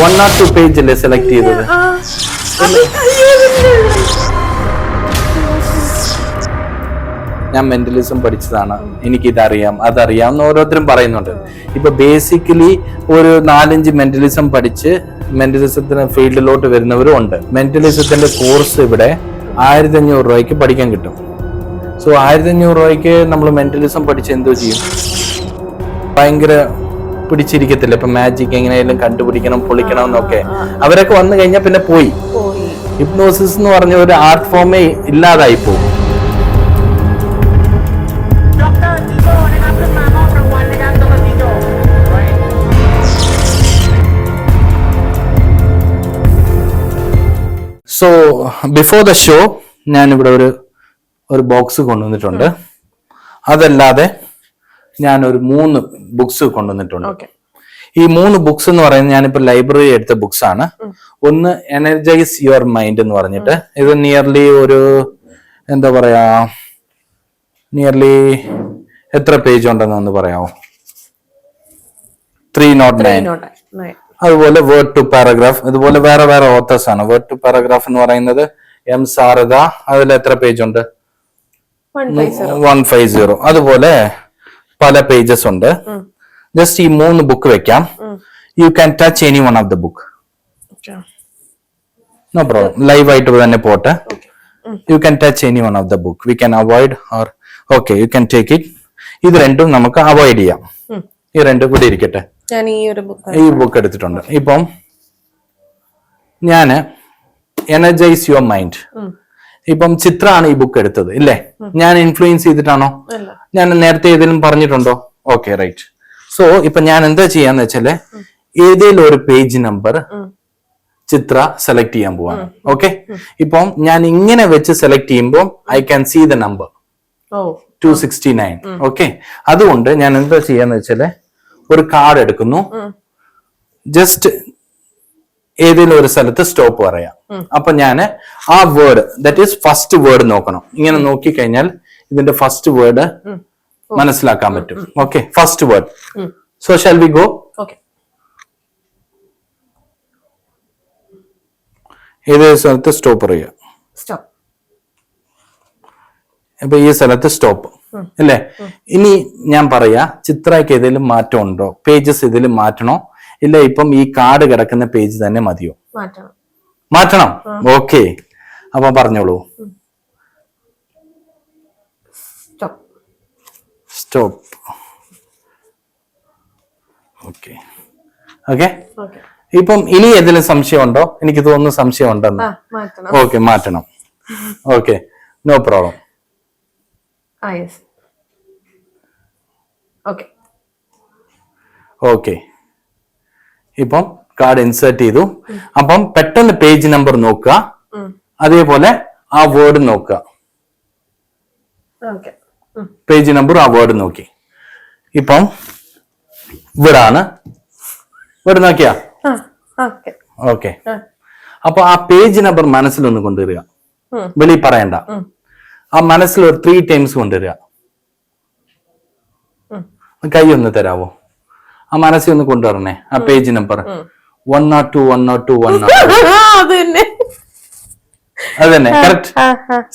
One or two page അല്ലേ select ചെയ്തത്. ഞാൻ മെന്റലിസം പഠിച്ചതാണ്. എനിക്കിതറിയാം. അതറിയാം എന്ന് ഓരോരുത്തരും പറയുന്നുണ്ട്. ഇപ്പൊ ബേസിക്കലി ഒരു നാലഞ്ച് മെന്റലിസം പഠിച്ച് മെന്റലിസത്തിന് ഫീൽഡിലോട്ട് വരുന്നവരും ഉണ്ട്. മെന്റലിസത്തിന്റെ കോഴ്സ് ഇവിടെ ആയിരത്തി അഞ്ഞൂറ് രൂപയ്ക്ക് പഠിക്കാൻ കിട്ടും. സോ ആയിരത്തി അഞ്ഞൂറ് രൂപയ്ക്ക് നമ്മൾ മെന്റലിസം പഠിച്ച് എന്തോ ചെയ്യും? ഭയങ്കര പിടിച്ചിരിക്കത്തില്ല. ഇപ്പൊ മാജിക് എങ്ങനെയായാലും കണ്ടുപിടിക്കണം പൊളിക്കണം എന്നൊക്കെ. അവരൊക്കെ വന്നു കഴിഞ്ഞാൽ പിന്നെ പോയി. ഹിപ്നോസിസ് എന്ന് പറഞ്ഞ ഒരു ആർട്ട് ഫോമേ ഇല്ലാതായി പോകും? സോ ബിഫോർ ദ ഷോ ഞാനിവിടെ ഒരു ഒരു ബോക്സ് കൊണ്ടുവന്നിട്ടുണ്ട്. അതല്ലാതെ ഞാൻ ഒരു മൂന്ന് ബുക്സ് കൊണ്ടുവന്നിട്ടുണ്ട്. ഈ മൂന്ന് ബുക്സ് എന്ന് പറയുന്നത് ഞാനിപ്പോ ലൈബ്രറി എടുത്ത ബുക്സ് ആണ്. ഒന്ന് എനർജൈസ് യുവർ മൈൻഡ് എന്ന് പറഞ്ഞിട്ട്. ഇത് നിയർലി ഒരു എന്താ പറയാ നിയർലി എത്ര പേജ് ഉണ്ടെന്ന് ഒന്ന് പറയാമോ? ത്രീ നോട്ട് നയൻ അതുപോലെ വേർഡ് ടു പാരഗ്രാഫ് ഇതുപോലെ വേറെ വേറെ ഓത്തേഴ്സ് ആണ്. വേർഡ് ടു പാരഗ്രാഫ് എന്ന് പറയുന്നത് എം സാരദ അതിൽ എത്ര പേജ് ഉണ്ട് വൺ ഫൈവ് സീറോ അതുപോലെ പല പേജസ് ഉണ്ട്. ജസ്റ്റ് ഈ മൂന്ന് ബുക്ക് വെക്കാം. You can touch any one of the book no problem live ആയിട്ട് തന്നെ പോട്ടെ. You can touch any one of the book we can avoid or okay you can take it ഇത് രണ്ടും നമുക്ക് അവോയ്ഡ് ചെയ്യാം. ഈ രണ്ടും കൂടി ഇരിക്കട്ടെ. ഈ ബുക്ക് എടുത്തിട്ടുണ്ട്. ഇപ്പം ഞാൻ എനർജൈസ് യുവർ മൈൻഡ് ഇപ്പം ചിത്രാണ് ഈ ബുക്ക് എടുത്തത് ഇല്ലേ? ഞാൻ ഇൻഫ്ലുവൻസ് ചെയ്തിട്ടാണോ? ഞാൻ നേരത്തെ ഏതെങ്കിലും പറഞ്ഞിട്ടുണ്ടോ? ഓക്കെ റൈറ്റ് സോ ഇപ്പൊ ഞാൻ എന്താ ചെയ്യാന്ന് വെച്ചാൽ ഏതെങ്കിലും ഒരു പേജ് നമ്പർ ചിത്ര സെലക്ട് ചെയ്യാൻ പോവാണ്. ഓക്കെ ഇപ്പം ഞാൻ ഇങ്ങനെ വെച്ച് സെലക്ട് ചെയ്യുമ്പോൾ I can see the number two sixty nine okay അതുകൊണ്ട് ഞാൻ എന്താ ചെയ്യാന്ന് വെച്ചാൽ ഒരു കാർഡ് എടുക്കുന്നു. ജസ്റ്റ് ഏതെങ്കിലും ഒരു സ്ഥലത്ത് സ്റ്റോപ്പ് പറയാം. അപ്പൊ ഞാൻ ആ word that is first word നോക്കണം. ഇങ്ങനെ നോക്കി കഴിഞ്ഞാൽ ഇതിന്റെ ഫസ്റ്റ് വേർഡ് മനസ്സിലാക്കാൻ പറ്റും. Okay first word so shall we go ഏതൊരു സ്ഥലത്ത് സ്റ്റോപ്പ് പറയുക അപ്പൊ ഈ സ്ഥലത്ത് സ്റ്റോപ്പ് അല്ലേ? ഇനി ഞാൻ പറയാ ചിത്രയ്ക്ക് ഏതെങ്കിലും മാറ്റം ഉണ്ടോ? പേജസ് ഇതിൽ മാറ്റണോ? ഇല്ല ഇപ്പം ഈ കാർഡ് കിടക്കുന്ന പേജ് തന്നെ മതിയോ? മാറ്റണം. ഓക്കെ. അപ്പൊ പറഞ്ഞോളൂ. സ്റ്റോപ്പ്. ഓക്കെ. ഓക്കെ? ഇപ്പം ഇനി ഏതെങ്കിലും സംശയം ഉണ്ടോ എനിക്ക് തോന്നുന്നു സംശയം ഉണ്ടെന്ന് ഓക്കെ മാറ്റണം. Okay. No problem. Okay. Okay. ഇപ്പം കാർഡ് ഇൻസേർട്ട് ചെയ്തു. അപ്പം പെട്ടെന്ന് പേജ് നമ്പർ നോക്കുക. അതേപോലെ ആ വേർഡ് നോക്കുക. പേജ് നമ്പർ ആ വേർഡ് നോക്കി. ഇപ്പം ഇവിടാണ്. ഇവിടെ നോക്കിയാ? ഓക്കെ അപ്പൊ ആ പേജ് നമ്പർ മനസ്സിലൊന്ന് കൊണ്ടുവരിക. വെളി പറയണ്ട. ആ മനസ്സിൽ ഒരു ത്രീ ടൈംസ് കൊണ്ടുവരിക കൈ ഒന്ന് തരാവോ? ആ മനസ്സിൽ ഒന്ന് കൊണ്ടുവരണേ. ആ page number one nought two one nought two one nought അത് തന്നെ. കറക്റ്റ്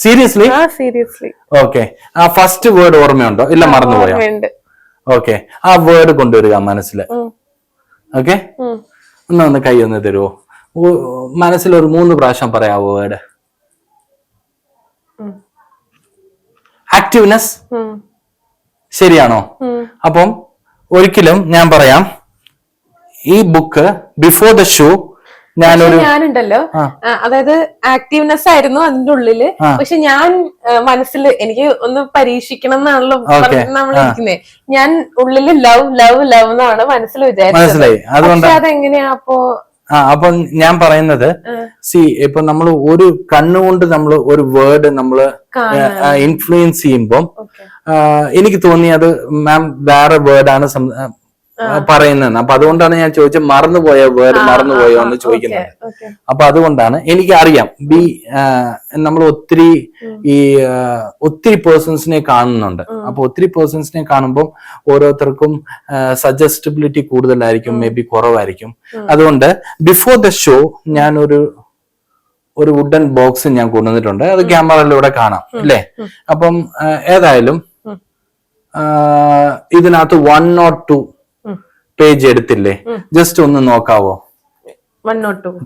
സീരിയസ്ലി സീരിയസ്ലി ഓക്കെ ആ ഫസ്റ്റ് വേർഡ് ഓർമ്മയുണ്ടോ? ഇല്ല മറന്നുപോയോ? ഓക്കെ ആ വേർഡ് കൊണ്ടുവരിക മനസ്സിൽ. ഓക്കെ ഒന്ന് ഒന്ന് കൈ ഒന്ന് തരുമോ മനസ്സിൽ ഒരു മൂന്ന് പ്രാവശ്യം പറയാവോ വേർഡ് ആക്റ്റീവ്നെസ്. ശരിയാണോ. അപ്പം ഒരിക്കലും ഞാൻ പറയാം ഈ ബുക്ക് ബിഫോർ ദ ഷോ ഞാനൊരു ഞാനുണ്ടല്ലോ. അതായത് ആക്റ്റീവ്നെസ് ആയിരുന്നു അതിന്റെ ഉള്ളിൽ. പക്ഷെ ഞാൻ മനസ്സിൽ എനിക്ക് ഒന്ന് പരീക്ഷിക്കണം എന്നാണല്ലോ നമ്മളിരിക്കുന്നത് നമ്മൾ ഞാൻ ഉള്ളിൽ ലവ് ലവ് ലവ് എന്നാണ് മനസ്സിൽ വിചാരിച്ചത്. അതെങ്ങനെയാ അപ്പോ? ആ അപ്പൊ ഞാൻ പറയുന്നത് സി ഇപ്പൊ നമ്മൾ ഒരു കണ്ണുകൊണ്ട് നമ്മൾ ഒരു വേർഡ് നമ്മൾ ഇൻഫ്ലുവൻസ് ചെയ്യുമ്പോൾ എനിക്ക് തോന്നി അത് മാം വേറെ വേർഡാണ് പറയുന്നത് അപ്പൊ അതുകൊണ്ടാണ് ഞാൻ ചോദിച്ചത് മറന്നുപോയോ വേർഡ് മറന്നുപോയോ എന്ന് ചോദിക്കുന്നത്. അപ്പൊ അതുകൊണ്ടാണ് എനിക്ക് അറിയാം ബി നമ്മൾ ഒത്തിരി ഈ ഒത്തിരി പേഴ്സൺസിനെ കാണുന്നുണ്ട്. അപ്പൊ ഒത്തിരി പേഴ്സൺസിനെ കാണുമ്പോൾ ഓരോരുത്തർക്കും സജസ്റ്റബിലിറ്റി കൂടുതലായിരിക്കും മേ ബി കുറവായിരിക്കും. അതുകൊണ്ട് ബിഫോർ ദ ഷോ ഞാൻ ഒരു ഒരു വുഡൻ ബോക്സ് ഞാൻ കൊണ്ടുവന്നിട്ടുണ്ട്. അത് ക്യാമറയിലൂടെ കാണാം അല്ലേ? അപ്പം ഏതായാലും ഇതിനകത്ത് വൺ നോട്ട് ടു പേജ് എടുത്തില്ലേ? ജസ്റ്റ് ഒന്ന് നോക്കാവോ?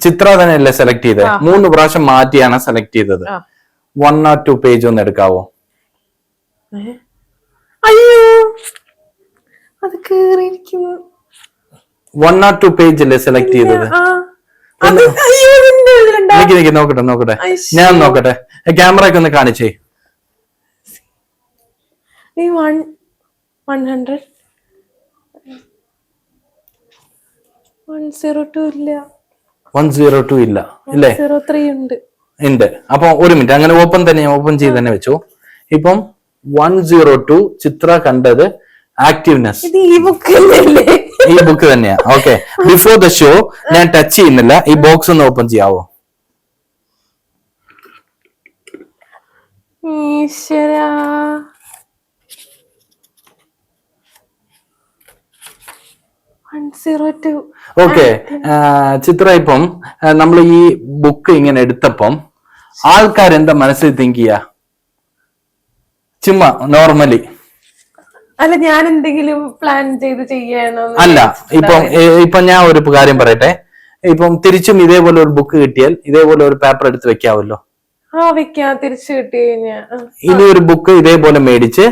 ചിത്ര തന്നെയല്ലേ സെലക്ട് ചെയ്തത് മൂന്ന് പ്രാവശ്യം മാറ്റിയാണ് സെലക്ട് ചെയ്തത്. വൺ ഓർ ടു പേജ് ഒന്ന് എടുക്കാവോ? അയ്യോ! അത് കേറിയിരിക്കുന്നു. വൺ ഓർ ടു പേജ് അല്ലേ സെലക്ട് ചെയ്തത്? നോക്കട്ടെ നോക്കട്ടെ. ഞാൻ നോക്കട്ടെ. ക്യാമറ ഒക്കെ ഒന്ന് കാണിച്ചേ. One hundred one zero two ഇല്ല. വൺ സീറോ ടു ഇല്ല ഇല്ലേ? സീറോ ത്രീ ഉണ്ട്. ഉണ്ട്. അപ്പൊ ഒരു മിനിറ്റ് അങ്ങനെ ഓപ്പൺ തന്നെ ഓപ്പൺ ചെയ്ത് തന്നെ വെച്ചു. ഇപ്പം വൺ സീറോ ടു ചിത്ര കണ്ടത് ആക്റ്റീവ്നെസ് ഇത് ഈ ബുക്ക് അല്ലേ ഈ ബുക്ക് തന്നെയാ. ഓക്കെ ബിഫോർ ദ ഷോ ഞാൻ ടച്ച് ചെയ്യുന്നില്ല. ഈ ബോക്സ് ഒന്ന് ഓപ്പൺ ചെയ്യാവോ? ഈശ്വരാ one zero two okay Chitra ഇപ്പം നമ്മൾ ഈ ബുക്ക് ഇങ്ങനെ എടുത്തപ്പം ആൾക്കാർ എന്താ മനസ്സിൽ തിങ്ക് ചെയ്യാ? ചുമ്മാ നോർമലി അല്ല ഞാൻ എന്തെങ്കിലും പ്ലാൻ ചെയ്ത് ചെയ്യണോ അല്ല ഇപ്പം ഇപ്പൊ ഞാൻ ഒരു കാര്യം പറയട്ടെ. ഇപ്പം തിരിച്ചും ഇതേപോലെ ഒരു ബുക്ക് കിട്ടിയാൽ ഇതേപോലെ ഒരു പേപ്പർ എടുത്ത് വെക്കാവല്ലോ. ആ വെക്കാം തിരിച്ചു കിട്ടി ഇനി ഒരു ബുക്ക് ഇതേപോലെ മേടിച്ച്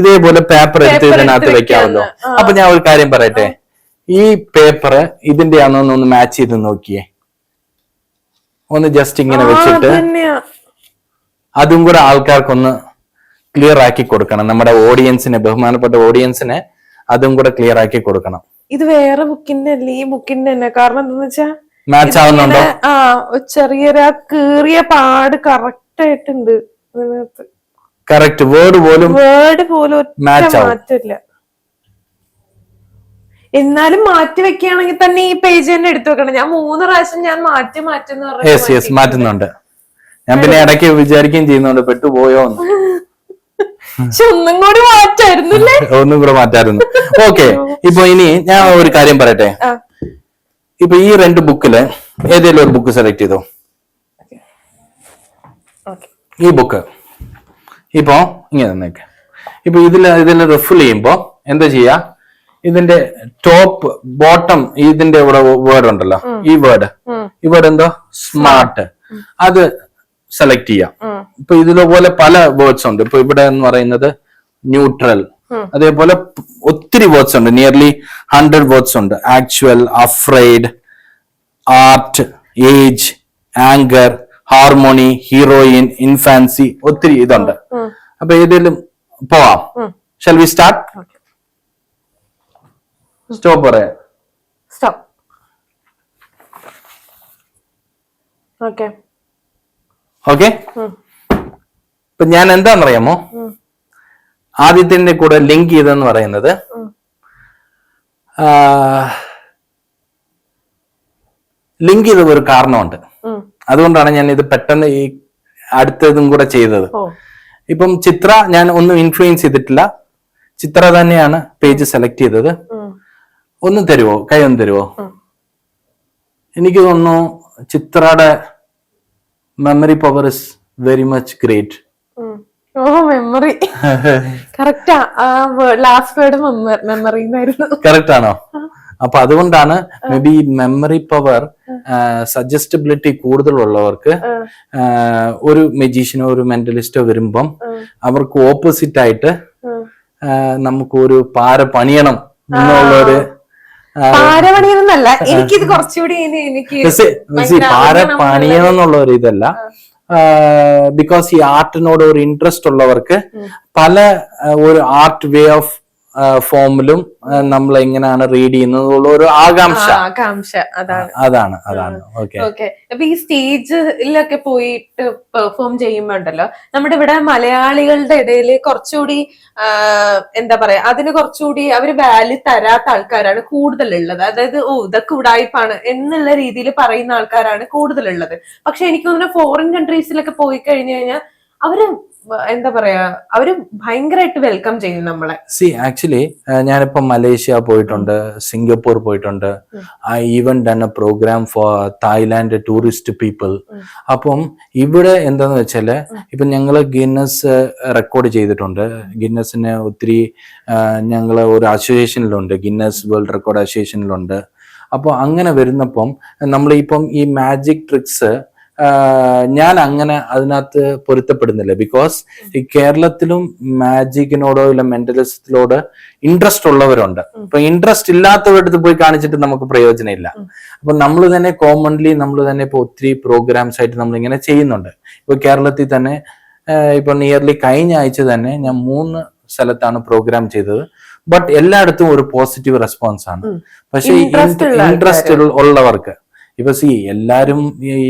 ഇതേപോലെ പേപ്പർ എടുത്ത് ഇതിനകത്ത് വെക്കാവല്ലോ. വെക്കാമല്ലോ അപ്പൊ ഞാൻ ഒരു കാര്യം പറയട്ടെ? ഈ പേപ്പർ ഇതിന്റെ ആണോ ഒന്ന് മാച്ച് ചെയ്ത് നോക്കിയേ. ഒന്ന് ജസ്റ്റ് ഇങ്ങനെ വെച്ചിട്ട് അതും കൂടെ ആൾക്കാർക്കൊന്ന് ക്ലിയർ ആക്കി കൊടുക്കണം. നമ്മുടെ ഓഡിയൻസിന് ബഹുമാനപ്പെട്ട ഓഡിയൻസിന് അതും കൂടെ ക്ലിയർ ആക്കി കൊടുക്കണം. ഇത് വേറെ ബുക്കിന്റെ അല്ലേ? ഈ ബുക്കിന്റെ തന്നെ. കാരണം എന്താന്ന് വെച്ചാ മാച്ച് ആവുന്നുണ്ടോ? ആ ചെറിയൊരു ആ കീറിയ പാട് കറക്റ്റ് ആയിട്ടുണ്ട്. കറക്റ്റ് വേർഡ് പോലും വേർഡ് പോലും മാറ്റില്ല എന്നാലും മാറ്റി വെക്കുകയാണെങ്കിൽ തന്നെ ഈ പേജ് തന്നെ എടുത്തു വെക്കണം. ഞാൻ മൂന്ന് പ്രാവശ്യം ഞാൻ മാറ്റി മാറ്റുന്ന മാറ്റുന്നുണ്ട്. ഞാൻ പിന്നെ ഇടയ്ക്ക് വിചാരിക്കുകയും ചെയ്യുന്നുണ്ട് പെട്ടുപോയോ പോയോ പക്ഷെ ഒന്നും കൂടി മാറ്റായിരുന്നില്ലേ ഒന്നും കൂടെ മാറ്റായിരുന്നു. ഓക്കെ ഇപ്പൊ ഇനി ഞാൻ ഒരു കാര്യം പറയട്ടെ? ഇപ്പൊ ഈ രണ്ട് ബുക്കിൽ ഏതെങ്കിലും ഒരു ബുക്ക് സെലക്ട് ചെയ്തോ? ഈ ബുക്ക് ഇപ്പോ ഇങ്ങനെ ഇപ്പൊ ഇതിൽ ഇതിൽ റിഫിൽ ചെയ്യുമ്പോ എന്താ ചെയ്യാ? ഇതിന്റെ ടോപ്പ് ബോട്ടം ഇതിന്റെ ഇവിടെ വേർഡ് ഉണ്ടല്ലോ. ഈ വേർഡ് ഈ വേർഡ് എന്തോ? സ്മാർട്ട് അത് സെലക്ട് ചെയ്യാം. ഇപ്പൊ ഇതുപോലെ പല വേർഡ്സ് ഉണ്ട്. ഇപ്പൊ ഇവിടെ എന്ന് പറയുന്നത് ന്യൂട്രൽ അതേപോലെ ഒത്തിരി വേർഡ്സ് ഉണ്ട്. നിയർലി ഹൺഡ്രഡ് വേർഡ്സ് ഉണ്ട്. Actual afraid art age anchor harmony heroine infancy ഒത്തിരി ഇതുണ്ട്. അപ്പൊ ഏതെങ്കിലും പോവാം. ഷെൽ വി സ്റ്റാർട്ട് സ്റ്റോപ്പ് പറയാം. സ്റ്റോപ്പ് ഓക്കെ ഓക്കെ ഇപ്പൊ ഞാൻ എന്താണെന്നറിയാമോ ആദ്യത്തിന്റെ കൂടെ ലിങ്ക് ചെയ്തെന്ന് പറയുന്നത്. ലിങ്ക് ചെയ്ത ഒരു കാരണമുണ്ട്. അതുകൊണ്ടാണ് ഞാൻ ഇത് പെട്ടെന്ന് ഈ അടുത്തതും കൂടെ ചെയ്തത്. ഇപ്പം ചിത്ര ഞാൻ ഒന്നും ഇൻഫ്ലുവൻസ് ചെയ്തിട്ടില്ല. ചിത്ര തന്നെയാണ് പേജ് സെലക്ട് ചെയ്തത്. ഒന്ന് തരുവോ? കൈ ഒന്ന് തരുവോ? എനിക്ക് തോന്നുന്നു ചിത്രയുടെ memory power is very much great. Oh memory കറക്റ്റാ ആ. ലാസ്റ്റ് വേർഡ് മെമ്മറി എന്നായിരുന്നു. കറക്റ്റ് ആണോ? അപ്പൊ അതുകൊണ്ടാണ് may be memory power suggestibility കൂടുതലുള്ളവർക്ക് ഒരു മെജീഷ്യനോ ഒരു മെന്റലിസ്റ്റോ വരുമ്പം അവർക്ക് ഓപ്പോസിറ്റ് ആയിട്ട് നമുക്കൊരു നമുക്ക് ഒരു പാര പണിയണം എന്നുള്ളൊരു പാരപണിയെന്നല്ല. എനിക്കിത് കുറച്ചുകൂടി എനിക്ക് see, see, പാര മനസ്സിലാവണം പണിയണം എന്നുള്ള ഒരു ഇതല്ല. ബിക്കോസ് ഈ ആർട്ടിനോട് ഒരു ഇൻട്രസ്റ്റ് ഉള്ളവർക്ക് പല ഒരു ആർട്ട് വേ ഓഫ് ഫോമിലും നമ്മൾ എങ്ങനെയാണ് റീഡ് ചെയ്യുന്നത് ഒരു ആകാംക്ഷ. ആകാംക്ഷ. അതാണ്. അതാണ് അതാണ്. ഓക്കെ ഓക്കെ അപ്പൊ ഈ സ്റ്റേജിലൊക്കെ പോയിട്ട് പെർഫോം ചെയ്യുമ്പോണ്ടല്ലോ നമ്മുടെ ഇവിടെ മലയാളികളുടെ ഇടയിൽ കുറച്ചുകൂടി എന്താ പറയാ അതിന് കുറച്ചുകൂടി അവർ വാല്യൂ തരാത്ത ആൾക്കാരാണ് കൂടുതലുള്ളത്. അതായത് ഓ ഇതൊക്കെ ഉടായ്പാണ് എന്നുള്ള രീതിയിൽ പറയുന്ന ആൾക്കാരാണ് കൂടുതലുള്ളത്. പക്ഷെ എനിക്ക് തോന്നുന്നു ഫോറിൻ കൺട്രീസിലൊക്കെ പോയി കഴിഞ്ഞു കഴിഞ്ഞാൽ അവർ എന്താ പറയാ അവർ ഭയങ്കരമായിട്ട് വെൽക്കം ചെയ്യും നമ്മളെ. സി ആക്ച്വലി ഞാനിപ്പോ മലേഷ്യ പോയിട്ടുണ്ട് സിംഗപ്പൂർ പോയിട്ടുണ്ട്. I even done a programme for Thailand tourist people അപ്പം ഇവിടെ എന്താന്ന് വെച്ചാൽ ഇപ്പൊ ഞങ്ങൾ ഗിന്നസ് റെക്കോർഡ് ചെയ്തിട്ടുണ്ട്. ഗിന്നസിന് ഒത്തിരി ഞങ്ങൾ ഒരു അസോസിയേഷനിലുണ്ട് ഗിന്നസ് വേൾഡ് റെക്കോർഡ് അസോസിയേഷനിലുണ്ട് അപ്പോൾ അങ്ങനെ വരുന്നപ്പം നമ്മളിപ്പം ഈ മാജിക് ട്രിക്സ് ഞാൻ അങ്ങനെ അതിനകത്ത് പൊരുത്തപ്പെടുന്നില്ല. ബിക്കോസ് ഈ കേരളത്തിലും മാജിക്കിനോടോ ഇല്ല മെന്റലിസത്തിലോട് ഇൻട്രസ്റ്റ് ഉള്ളവരുണ്ട്. ഇപ്പൊ ഇൻട്രസ്റ്റ് ഇല്ലാത്തവരടുത്ത് പോയി കാണിച്ചിട്ട് നമുക്ക് പ്രയോജനമില്ല. അപ്പൊ നമ്മൾ തന്നെ കോമൺലി നമ്മൾ തന്നെ ഇപ്പൊ ഒത്തിരി പ്രോഗ്രാംസ് ആയിട്ട് നമ്മൾ ഇങ്ങനെ ചെയ്യുന്നുണ്ട്. ഇപ്പൊ കേരളത്തിൽ തന്നെ ഇപ്പൊ നിയർലി കഴിഞ്ഞ ആഴ്ച തന്നെ ഞാൻ മൂന്ന് സ്ഥലത്താണ് പ്രോഗ്രാം ചെയ്തത്. ബട്ട് എല്ലായിടത്തും ഒരു പോസിറ്റീവ് റെസ്പോൺസ് ആണ്. പക്ഷേ ഇൻട്രസ്റ്റ് ഉള്ളവർക്ക്. ഇപ്പൊ സി എല്ലാരും ഈ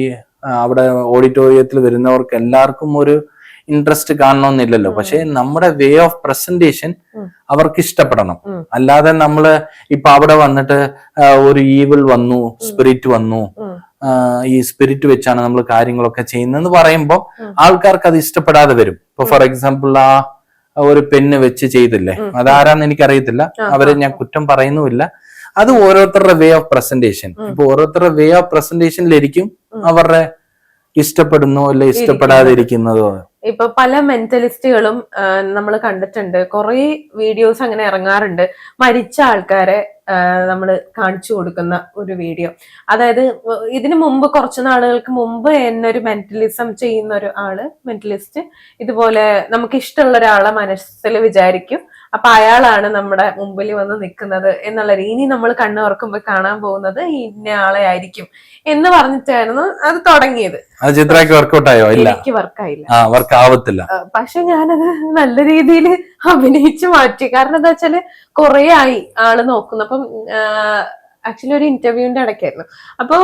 അവിടെ ഓഡിറ്റോറിയത്തിൽ വരുന്നവർക്ക് എല്ലാവർക്കും ഒരു ഇൻട്രസ്റ്റ് കാണണമെന്നില്ലല്ലോ പക്ഷെ നമ്മുടെ വേ ഓഫ് പ്രസന്റേഷൻ അവർക്ക് ഇഷ്ടപ്പെടണം. അല്ലാതെ നമ്മൾ ഇപ്പൊ അവിടെ വന്നിട്ട് ഒരു ഈവിൾ വന്നു സ്പിരിറ്റ് വന്നു ഈ സ്പിരിറ്റ് വെച്ചാണ് നമ്മൾ കാര്യങ്ങളൊക്കെ ചെയ്യുന്നതെന്ന് പറയുമ്പോൾ ആൾക്കാർക്ക് അത് ഇഷ്ടപ്പെടാതെ വരും. ഇപ്പൊ ഫോർ എക്സാമ്പിൾ ആ ഒരു പെണ്ണ് വെച്ച് ചെയ്തില്ലേ? അതാരാന്ന് എനിക്കറിയത്തില്ല. അവരെ ഞാൻ കുറ്റം പറയുന്നുമില്ല. അത് ഓരോരുത്തരുടെ വേ ഓഫ് പ്രസന്റേഷൻ ഇപ്പൊ ഓരോരുത്തരുടെ വേ ഓഫ് പ്രസന്റേഷനിലിരിക്കും അവരുടെ ഇഷ്ടപ്പെടുന്നോ അല്ലെ ഇഷ്ടപ്പെടാതിരിക്കുന്നതോ? ഇപ്പൊ പല മെന്റലിസ്റ്റുകളും നമ്മൾ കണ്ടിട്ടുണ്ട്. കുറെ വീഡിയോസ് അങ്ങനെ ഇറങ്ങാറുണ്ട്. മരിച്ച ആൾക്കാരെ നമ്മൾ കാണിച്ചു കൊടുക്കുന്ന ഒരു വീഡിയോ. അതായത് ഇതിന് ഇതിനു മുമ്പ് കുറച്ച് നാളുകൾക്ക് മുമ്പ് എന്നൊരു മെന്റലിസം ചെയ്യുന്ന ഒരു ആൾ മെന്റലിസ്റ്റ് ഇതുപോലെ നമുക്ക് ഇഷ്ടമുള്ള ഒരാളെ മനസ്സിൽ വിചാരിക്കും. അപ്പൊ അയാളാണ് നമ്മുടെ മുമ്പിൽ വന്ന് നിൽക്കുന്നത് എന്നുള്ള രീതി. ഇനി നമ്മൾ കണ്ണു തുറക്കുമ്പോൾ കാണാൻ പോകുന്നത് ഇന്ന ആളെ ആയിരിക്കും എന്ന് പറഞ്ഞിട്ടായിരുന്നു അത് തുടങ്ങിയത്. അത് ചിത്രയ്ക്ക് വർക്കൗട്ട് ആയോ? ഇല്ല. എനിക്ക് വർക്കായില്ല വർക്ക് ആവത്തില്ല. പക്ഷെ ഞാനത് നല്ല രീതിയിൽ അഭിനയിച്ചു മാറ്റി. കാരണം എന്താ വെച്ചാൽ കൊറേ ആയി ആൾ നോക്കുന്നു. അപ്പം ആക്ച്വലി ഒരു ഇന്റർവ്യൂവിന്റെ ഇടയ്ക്കായിരുന്നു. അപ്പൊ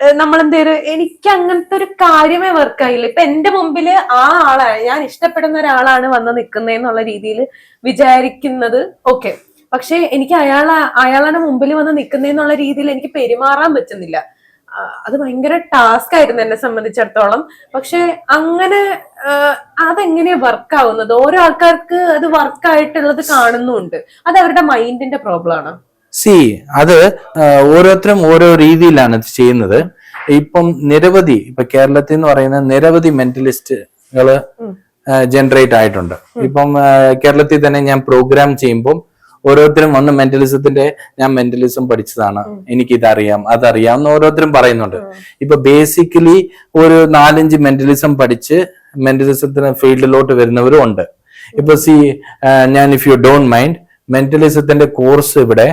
നമ്മൾ എന്തേലും എനിക്ക് അങ്ങനത്തെ ഒരു കാര്യമേ വർക്കായില്ല. ഇപ്പൊ എന്റെ മുമ്പിൽ ആ ആളാണ് ഞാൻ ഇഷ്ടപ്പെടുന്ന ഒരാളാണ് വന്ന് നിൽക്കുന്നതെന്നുള്ള രീതിയിൽ വിചാരിക്കുന്നത് ഓക്കെ. പക്ഷെ എനിക്ക് അയാളെ അയാളുടെ മുമ്പിൽ വന്ന് നിൽക്കുന്നതെന്നുള്ള രീതിയിൽ എനിക്ക് പെരുമാറാൻ പറ്റുന്നില്ല. അത് ഭയങ്കര ടാസ്ക് ആയിരുന്നു എന്നെ സംബന്ധിച്ചിടത്തോളം. പക്ഷെ അങ്ങനെ അതെങ്ങനെയാ വർക്ക് ആവുന്നത്? ഓരോ ആൾക്കാർക്ക് അത് വർക്ക് ആയിട്ടുള്ളത് കാണുന്നുണ്ട്. അത് അവരുടെ മൈൻഡിന്റെ പ്രോബ്ലം ആണ്. സി. അത് ഓരോരുത്തരും ഓരോ രീതിയിലാണ് ഇത് ചെയ്യുന്നത്. ഇപ്പം നിരവധി ഇപ്പൊ കേരളത്തിൽ എന്ന് പറയുന്ന നിരവധി മെന്റലിസ്റ്റുകൾ. ജനറേറ്റ് ആയിട്ടുണ്ട്. ഇപ്പം കേരളത്തിൽ തന്നെ ഞാൻ പ്രോഗ്രാം ചെയ്യുമ്പം ഓരോരുത്തരും വന്ന് മെന്റലിസത്തിന്റെ ഞാൻ മെന്റലിസം പഠിച്ചതാണ്. എനിക്ക് ഇതറിയാം അതറിയാം എന്ന് ഓരോരുത്തരും പറയുന്നുണ്ട്. ഇപ്പൊ ബേസിക്കലി ഒരു നാലഞ്ച് മെന്റലിസം പഠിച്ച് മെന്റലിസത്തിന് ഫീൽഡിലോട്ട് വരുന്നവരും ഉണ്ട്. ഇപ്പൊ സി ഞാൻ ഇഫ് യു ഡോണ്ട് മൈൻഡ് മെന്റലിസത്തിന്റെ കോഴ്സ് ഇവിടെ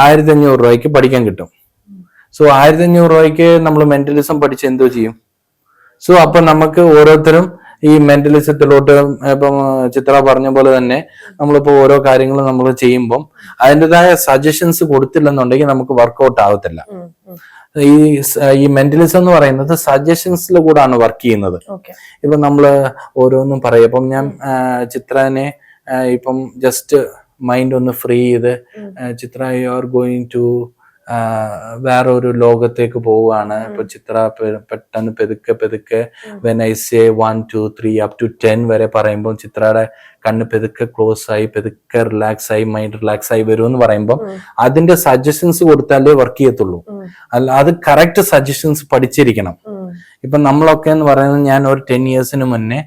ആയിരത്തി അഞ്ഞൂറ് രൂപയ്ക്ക് പഠിക്കാൻ കിട്ടും. സോ ആയിരത്തി അഞ്ഞൂറ് രൂപയ്ക്ക് നമ്മൾ മെന്റലിസം പഠിച്ച് എന്തോ ചെയ്യും? സോ അപ്പൊ നമുക്ക് ഓരോരുത്തരും ഈ മെന്റലിസത്തിലോട്ട് ഇപ്പം ചിത്ര പറഞ്ഞ പോലെ തന്നെ നമ്മളിപ്പോ ഓരോ കാര്യങ്ങളും നമ്മൾ ചെയ്യുമ്പം അതിന്റെതായ സജഷൻസ് കൊടുത്തില്ലെന്നുണ്ടെങ്കിൽ നമുക്ക് വർക്കൗട്ട് ആവത്തില്ല. ഈ ഈ മെന്റലിസം എന്ന് പറയുന്നത് സജഷൻസിൽ കൂടാണ് വർക്ക് ചെയ്യുന്നത്. ഇപ്പൊ നമ്മൾ ഓരോന്നും പറയും. ഇപ്പം ഞാൻ ചിത്രനെ ഇപ്പം ജസ്റ്റ് മൈൻഡ് ഒന്ന് ഫ്രീ ചെയ്ത് Chitra you are going to വേറെ ഒരു ലോകത്തേക്ക് പോവുകയാണ്. ഇപ്പൊ ചിത്ര പെട്ടെന്ന് പെതുക്കെ പെതുക്കെ when I say one two three up to ten വരെ പറയുമ്പോൾ ചിത്രയുടെ കണ്ണ് പെതുക്കെ ക്ലോസ് ആയി പെതുക്കെ റിലാക്സ് ആയി മൈൻഡ് റിലാക്സ് ആയി വരും എന്ന് പറയുമ്പോൾ അതിന്റെ സജഷൻസ് കൊടുത്താലേ വർക്ക് ചെയ്യത്തുള്ളൂ. അല്ല അത് കറക്റ്റ് സജഷൻസ് പഠിച്ചിരിക്കണം. ഇപ്പൊ നമ്മളൊക്കെ എന്ന് പറയുന്നത് ഞാൻ ഒരു ടെൻ ഇയേഴ്സിന് മുന്നേ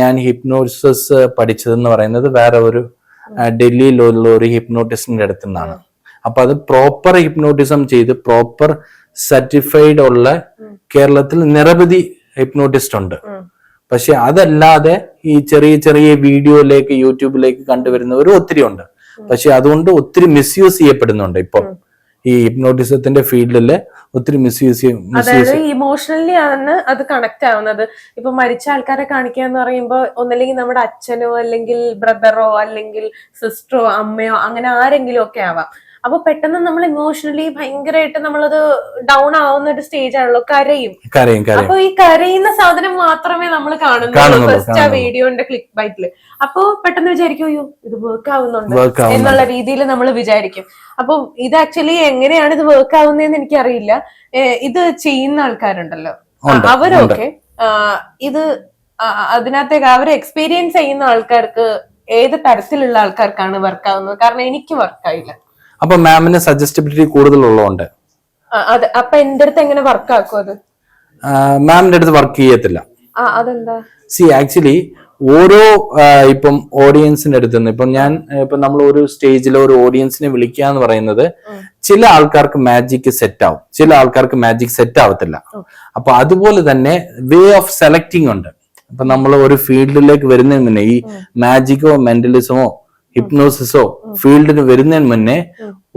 ഞാൻ ഹിപ്നോസിസ് പഠിച്ചതെന്ന് പറയുന്നത് വേറെ ഒരു ഡൽഹിയിലുള്ള ഒരു ഹിപ്നോട്ടിസ്റ്റിന്റെ അടുത്തു നിന്നാണ് അപ്പൊ അത് പ്രോപ്പർ ഹിപ്നോട്ടിസം ചെയ്ത് പ്രോപ്പർ സർട്ടിഫൈഡ് ഉള്ള കേരളത്തിൽ നിരവധി ഹിപ്നോട്ടിസ്റ്റ് ഉണ്ട് പക്ഷെ അതല്ലാതെ ഈ ചെറിയ ചെറിയ വീഡിയോയിലേക്ക് യൂട്യൂബിലേക്ക് കണ്ടുവരുന്നവർ ഒത്തിരി ഉണ്ട് പക്ഷെ അതുകൊണ്ട് ഒത്തിരി മിസ്യൂസ് ചെയ്യപ്പെടുന്നുണ്ട് ഇപ്പം. ഈ ഹിപ്നോട്ടിസത്തിന്റെ ഫീൽഡിൽ ഒത്തിരി മിസ്യൂസ് അതായത് ഇമോഷണലി ആണ് അത് കണക്ട് ആവുന്നത്. ഇപ്പൊ മരിച്ച ആൾക്കാരെ കാണിക്കുക എന്ന് പറയുമ്പോൾ ഒന്നല്ലെങ്കിൽ നമ്മുടെ അച്ഛനോ അല്ലെങ്കിൽ ബ്രദറോ അല്ലെങ്കിൽ സിസ്റ്ററോ അമ്മയോ അങ്ങനെ ആരെങ്കിലും ഒക്കെ ആവാം. അപ്പൊ പെട്ടെന്ന് നമ്മൾ ഇമോഷണലി ഭയങ്കരമായിട്ട് നമ്മളത് ഡൗൺ ആവുന്ന ഒരു സ്റ്റേജ് ആണല്ലോ കരയും. കരയും അപ്പൊ ഈ കരയുന്ന സാധനം മാത്രമേ നമ്മൾ കാണുന്നുള്ളൂ ഫസ്റ്റ് ആ വീഡിയോന്റെ ക്ലിക്ക് ബൈറ്റിൽ അപ്പൊ പെട്ടെന്ന് വിചാരിക്കും അയ്യോ ഇത് വർക്ക് ആവുന്നുണ്ട് എന്നുള്ള രീതിയിൽ നമ്മൾ വിചാരിക്കും. അപ്പൊ ഇത് ആക്ച്വലി എങ്ങനെയാണ് ഇത് വർക്ക് ആവുന്നതെന്ന് എനിക്കറിയില്ല. ഇത് ചെയ്യുന്ന ആൾക്കാരുണ്ടല്ലോ. അവരൊക്കെ ഇത് അതിനകത്തേക്ക് അവർ എക്സ്പീരിയൻസ് ചെയ്യുന്ന ആൾക്കാർക്ക് ഏത് തരത്തിലുള്ള ആൾക്കാർക്കാണ് വർക്ക് ആവുന്നത്? കാരണം എനിക്ക് വർക്ക് ആയില്ല. അപ്പൊ മാമിന് സജസ്റ്റബിലിറ്റി കൂടുതലുള്ളതുകൊണ്ട്. ഉള്ളതുകൊണ്ട് അത് അപ്പൊ എന്റെ അടുത്ത് എങ്ങനെ വർക്ക് ആക്കും അത്? മാമിന്റെ അടുത്ത് വർക്ക് ചെയ്യത്തില്ല. അതെന്താ? സി ആക്ച്വലി ഓരോ ഇപ്പം ഓഡിയൻസിന്റെ അടുത്ത് നിന്ന് ഇപ്പം ഞാൻ ഇപ്പം നമ്മൾ ഒരു സ്റ്റേജിൽ ഒരു ഓഡിയൻസിനെ വിളിക്കുക എന്ന് പറയുന്നത് ചില ആൾക്കാർക്ക് മാജിക് സെറ്റ് ആവും. ചില ആൾക്കാർക്ക് മാജിക് സെറ്റ് ആവത്തില്ല. അപ്പൊ അതുപോലെ തന്നെ വേ ഓഫ് സെലക്ടിങ് ഉണ്ട്. അപ്പൊ നമ്മൾ ഒരു ഫീൽഡിലേക്ക് വരുന്നതിന് ഈ മാജിക്കോ മെന്റലിസമോ ഹിപ്നോസിസോ ഫീൽഡിന് വരുന്നതിന് മുന്നേ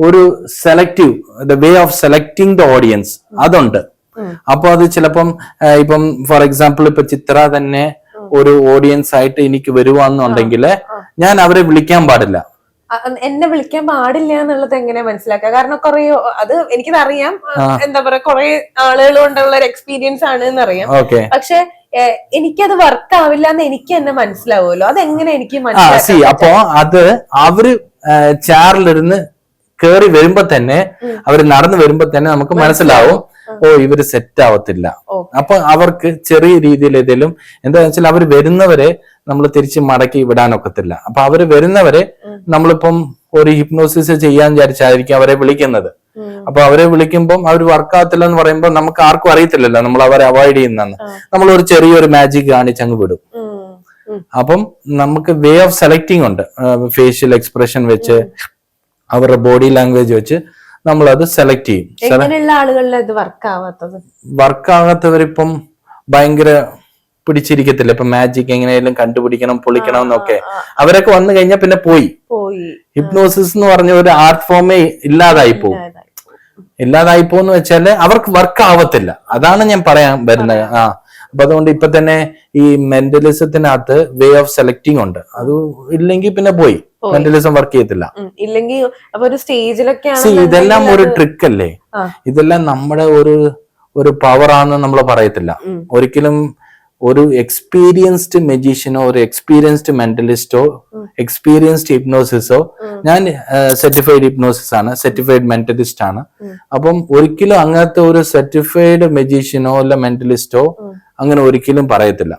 ഒരു selective the way of selecting the audience അതുണ്ട്. അപ്പൊ അത് ചിലപ്പം ഇപ്പം ഫോർ എക്സാമ്പിൾ ഇപ്പൊ ചിത്ര തന്നെ ഒരു ഓഡിയൻസ് ആയിട്ട് എനിക്ക് വരുവാന്നുണ്ടെങ്കിൽ ഞാൻ അവരെ വിളിക്കാൻ പാടില്ല. എന്നെ വിളിക്കാൻ പാടില്ല എന്നുള്ളത് എങ്ങനെ മനസ്സിലാക്കുക? കാരണം കുറെ അത് എനിക്കതറിയാം. എന്താ പറയാ കുറെ ആളുകൾ കൊണ്ടുള്ള ഒരു എക്സ്പീരിയൻസ് ആണ് എന്നറിയാം പക്ഷെ എനിക്കത് വർക്ക് ആവില്ല എന്ന് എനിക്ക് തന്നെ മനസ്സിലാവുമല്ലോ. അതെങ്ങനെ എനിക്ക് സി അപ്പോ അത് അവർ ചാറിലിരുന്ന് കേറി വരുമ്പോ തന്നെ അവർ നടന്നു വരുമ്പോ തന്നെ നമുക്ക് മനസ്സിലാവും. ഓ ഇവർ സെറ്റ് ആവത്തില്ല. അപ്പൊ അവർക്ക് ചെറിയ രീതിയിൽ ഏതെങ്കിലും എന്താ വെച്ചാൽ അവർ വരുന്നവരെ നമ്മൾ തിരിച്ച് മടക്കി വിടാനൊക്കത്തില്ല. അപ്പൊ അവർ വരുന്നവരെ നമ്മളിപ്പം ഒരു ഹിപ്നോസിസ് ചെയ്യാൻ വിചാരിച്ചായിരിക്കും അവരെ വിളിക്കുന്നത്. അപ്പൊ അവരെ വിളിക്കുമ്പോൾ അവർ വർക്കാകത്തില്ല എന്ന് പറയുമ്പോൾ നമുക്ക് ആർക്കും അറിയത്തില്ലല്ലോ. നമ്മൾ അവരെ അവോയ്ഡ് ചെയ്യുന്നതെന്ന്. നമ്മൾ ഒരു ചെറിയൊരു മാജിക് കാണിച്ച് അങ്ങ് വിടും. അപ്പം നമുക്ക് വേ ഓഫ് സെലക്ടിങ് ഉണ്ട്. ഫേഷ്യൽ എക്സ്പ്രഷൻ വെച്ച് അവരുടെ ബോഡി ലാംഗ്വേജ് വെച്ച് നമ്മൾ അത് സെലക്ട് ചെയ്യും വർക്ക് ആകാത്തവരിപ്പം ഭയങ്കര പിടിച്ചിരിക്കത്തില്ല. ഇപ്പൊ മാജിക് എങ്ങനെയായാലും കണ്ടുപിടിക്കണം പൊളിക്കണം എന്നൊക്കെ. അവരൊക്കെ വന്നു കഴിഞ്ഞാൽ പിന്നെ പോയി. ഹിപ്നോസിസ് എന്ന് പറഞ്ഞ ഒരു ആർട്ട് ഫോമേ ഇല്ലാതായി പോകും ഇല്ലാതായി. പോന്ന് വെച്ചാൽ അവർക്ക് വർക്ക് ആവത്തില്ല. അതാണ് ഞാൻ പറയാൻ വരുന്നത് ആ. അപ്പൊ അതുകൊണ്ട് ഇപ്പൊ തന്നെ ഈ മെന്റലിസത്തിനകത്ത് വേ ഓഫ് സെലക്ടിങ് ഉണ്ട്. അത് ഇല്ലെങ്കിൽ പിന്നെ പോയി. മെന്റലിസം വർക്ക് ചെയ്യത്തില്ല. ഇല്ലെങ്കിൽ ഒരു ഇതെല്ലാം ഒരു ട്രിക്ക് അല്ലേ. ഇതെല്ലാം നമ്മുടെ ഒരു ഒരു പവർ ആണെന്ന് നമ്മൾ പറയത്തില്ല. ഒരിക്കലും ഒരു എക്സ്പീരിയൻസ്ഡ് മെജീഷ്യനോ ഒരു എക്സ്പീരിയൻസ്ഡ് മെന്റലിസ്റ്റോ എക്സ്പീരിയൻസ്ഡ് ഹിപ്നോസിസോ ഞാൻ സർട്ടിഫൈഡ് ഹിപ്നോസിസ് ആണ് സർട്ടിഫൈഡ് മെന്റലിസ്റ്റ് ആണ്. അപ്പം ഒരിക്കലും അങ്ങനത്തെ ഒരു സർട്ടിഫൈഡ് മെജീഷ്യനോ അല്ല മെന്റലിസ്റ്റോ അങ്ങനെ ഒരിക്കലും പറയത്തില്ല.